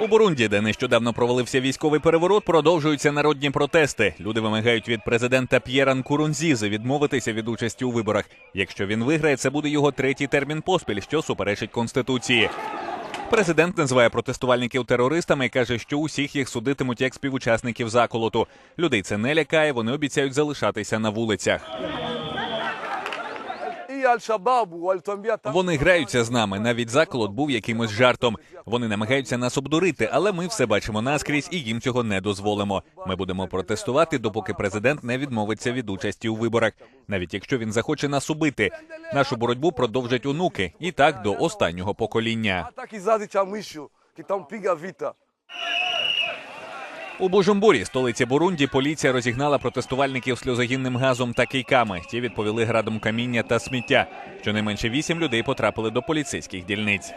У Бурунді, де нещодавно провалився військовий переворот, продовжуються народні протести. Люди вимагають від президента П'єра Нкурунзізи відмовитися від участі у виборах. Якщо він виграє, це буде його третій термін поспіль, що суперечить конституції. Президент називає протестувальників терористами і каже, що усіх їх судитимуть як співучасників заколоту. Людей це не лякає. Вони обіцяють залишатися на вулицях. Вони граються з нами. Навіть заколот був якимось жартом. Вони намагаються нас обдурити, але ми все бачимо наскрізь і їм цього не дозволимо. Ми будемо протестувати, допоки президент не відмовиться від участі у виборах, навіть якщо він захоче нас убити. Нашу боротьбу продовжать онуки і так до останнього покоління. У Бужумбурі, столиці Бурунді, поліція розігнала протестувальників сльозогінним газом та кийками. Ті відповіли градом каміння та сміття. Щонайменше вісім людей потрапили до поліцейських дільниць.